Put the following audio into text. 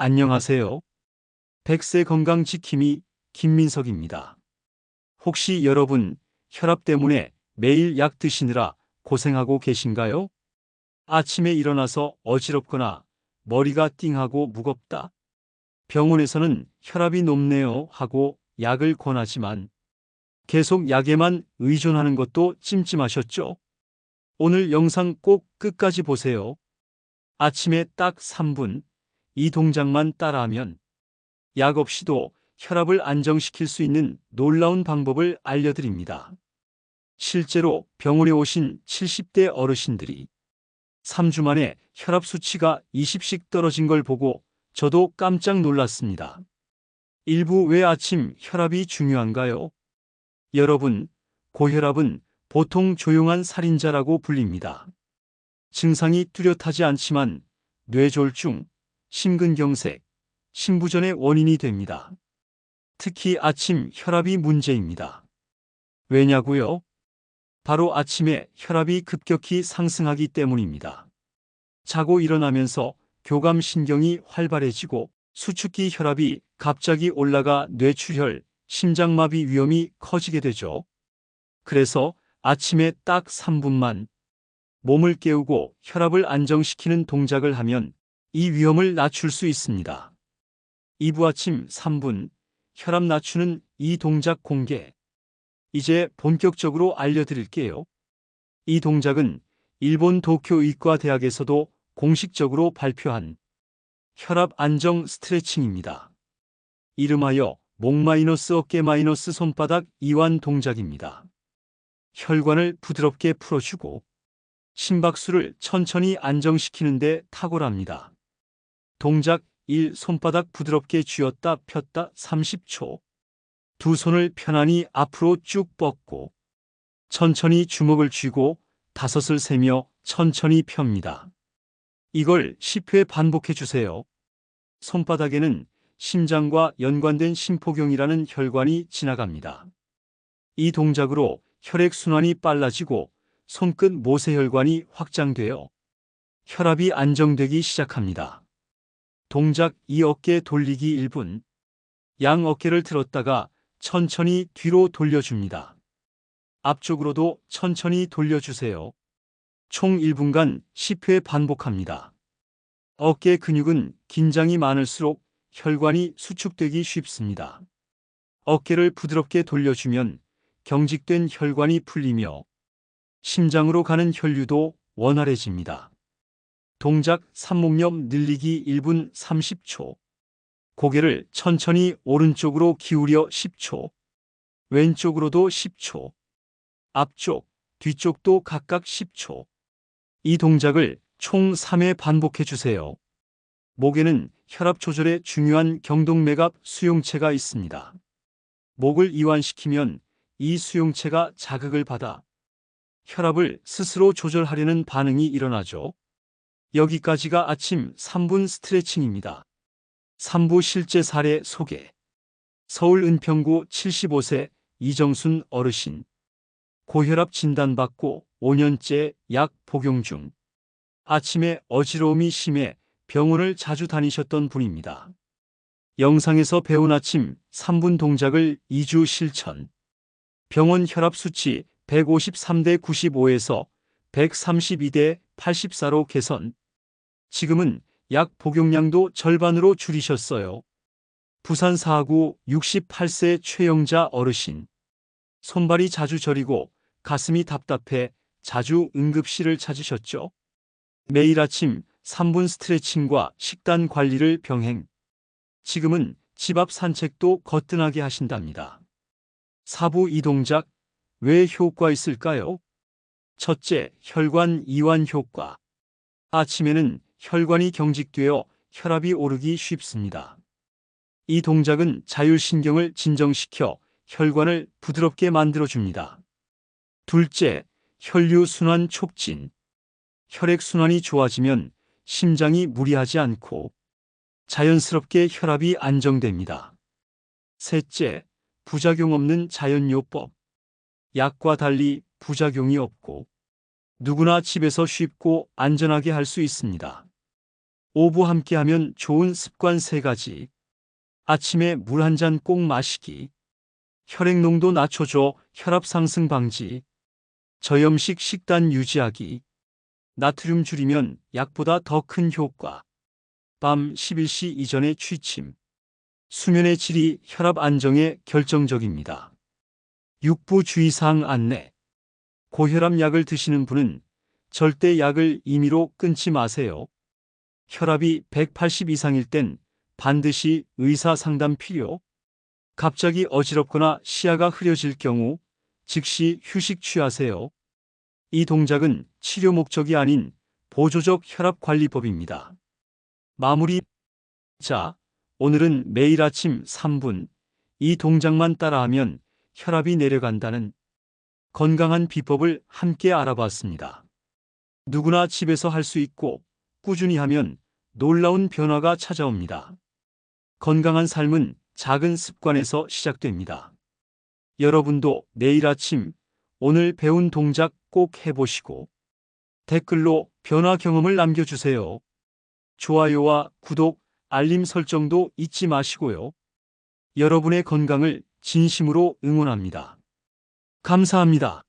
안녕하세요. 백세 건강 지킴이 김민석입니다. 혹시 여러분 혈압 때문에 매일 약 드시느라 고생하고 계신가요? 아침에 일어나서 어지럽거나 머리가 띵하고 무겁다. 병원에서는 혈압이 높네요 하고 약을 권하지만 계속 약에만 의존하는 것도 찜찜하셨죠? 오늘 영상 꼭 끝까지 보세요. 아침에 딱 3분 이 동작만 따라하면 약 없이도 혈압을 안정시킬 수 있는 놀라운 방법을 알려드립니다. 실제로 병원에 오신 70대 어르신들이 3주 만에 혈압 수치가 20씩 떨어진 걸 보고 저도 깜짝 놀랐습니다. 일부 왜 아침 혈압이 중요한가요? 여러분, 고혈압은 보통 조용한 살인자라고 불립니다. 증상이 뚜렷하지 않지만 뇌졸중, 심근경색, 심부전의 원인이 됩니다. 특히 아침 혈압이 문제입니다. 왜냐고요? 바로 아침에 혈압이 급격히 상승하기 때문입니다. 자고 일어나면서 교감신경이 활발해지고 수축기 혈압이 갑자기 올라가 뇌출혈, 심장마비 위험이 커지게 되죠. 그래서 아침에 딱 3분만 몸을 깨우고 혈압을 안정시키는 동작을 하면 이 위험을 낮출 수 있습니다. 2부 아침 3분 혈압 낮추는 이 동작 공개. 이제 본격적으로 알려드릴게요. 이 동작은 일본 도쿄 의과대학에서도 공식적으로 발표한 혈압 안정 스트레칭입니다. 이름하여 목 마이너스 어깨 마이너스 손바닥 이완 동작입니다. 혈관을 부드럽게 풀어주고 심박수를 천천히 안정시키는데 탁월합니다. 동작 1. 손바닥 부드럽게 쥐었다 폈다 30초. 두 손을 편안히 앞으로 쭉 뻗고 천천히 주먹을 쥐고 다섯을 세며 천천히 펴니다. 이걸 10회 반복해 주세요. 손바닥에는 심장과 연관된 심포경이라는 혈관이 지나갑니다. 이 동작으로 혈액순환이 빨라지고 손끝 모세혈관이 확장되어 혈압이 안정되기 시작합니다. 동작 이 어깨 돌리기 1분. 양 어깨를 들었다가 천천히 뒤로 돌려줍니다. 앞쪽으로도 천천히 돌려주세요. 총 1분간 10회 반복합니다. 어깨 근육은 긴장이 많을수록 혈관이 수축되기 쉽습니다. 어깨를 부드럽게 돌려주면 경직된 혈관이 풀리며 심장으로 가는 혈류도 원활해집니다. 동작 삼목염 늘리기 1분 30초. 고개를 천천히 오른쪽으로 기울여 10초. 왼쪽으로도 10초. 앞쪽, 뒤쪽도 각각 10초. 이 동작을 총 3회 반복해 주세요. 목에는 혈압 조절에 중요한 경동맥압 수용체가 있습니다. 목을 이완시키면 이 수용체가 자극을 받아 혈압을 스스로 조절하려는 반응이 일어나죠. 여기까지가 아침 3분 스트레칭입니다. 3부 실제 사례 소개. 서울 은평구 75세 이정순 어르신. 고혈압 진단받고 5년째 약 복용 중. 아침에 어지러움이 심해 병원을 자주 다니셨던 분입니다. 영상에서 배운 아침 3분 동작을 2주 실천. 병원 혈압 수치 153대 95에서 132대 84로 개선. 지금은 약 복용량도 절반으로 줄이셨어요. 부산 사하구 68세 최영자 어르신. 손발이 자주 저리고 가슴이 답답해 자주 응급실을 찾으셨죠. 매일 아침 3분 스트레칭과 식단 관리를 병행. 지금은 집 앞 산책도 거뜬하게 하신답니다. 사부 이 동작 왜 효과 있을까요? 첫째, 혈관 이완 효과. 아침에는 혈관이 경직되어 혈압이 오르기 쉽습니다. 이 동작은 자율신경을 진정시켜 혈관을 부드럽게 만들어줍니다. 둘째, 혈류순환 촉진. 혈액순환이 좋아지면 심장이 무리하지 않고 자연스럽게 혈압이 안정됩니다. 셋째, 부작용 없는 자연요법. 약과 달리 부작용이 없고 누구나 집에서 쉽고 안전하게 할 수 있습니다. 오부 함께하면 좋은 습관 3가지. 아침에 물 한 잔 꼭 마시기. 혈액 농도 낮춰줘 혈압 상승 방지. 저염식 식단 유지하기. 나트륨 줄이면 약보다 더 큰 효과. 밤 11시 이전의 취침. 수면의 질이 혈압 안정에 결정적입니다. 육부 주의사항 안내. 고혈압 약을 드시는 분은 절대 약을 임의로 끊지 마세요. 혈압이 180 이상일 땐 반드시 의사 상담 필요. 갑자기 어지럽거나 시야가 흐려질 경우 즉시 휴식 취하세요. 이 동작은 치료 목적이 아닌 보조적 혈압 관리법입니다. 마무리. 자, 오늘은 매일 아침 3분 이 동작만 따라하면 혈압이 내려간다는 건강한 비법을 함께 알아봤습니다. 누구나 집에서 할 수 있고 꾸준히 하면 놀라운 변화가 찾아옵니다. 건강한 삶은 작은 습관에서 시작됩니다. 여러분도 내일 아침 오늘 배운 동작 꼭 해보시고 댓글로 변화 경험을 남겨주세요. 좋아요와 구독, 알림 설정도 잊지 마시고요. 여러분의 건강을 진심으로 응원합니다. 감사합니다.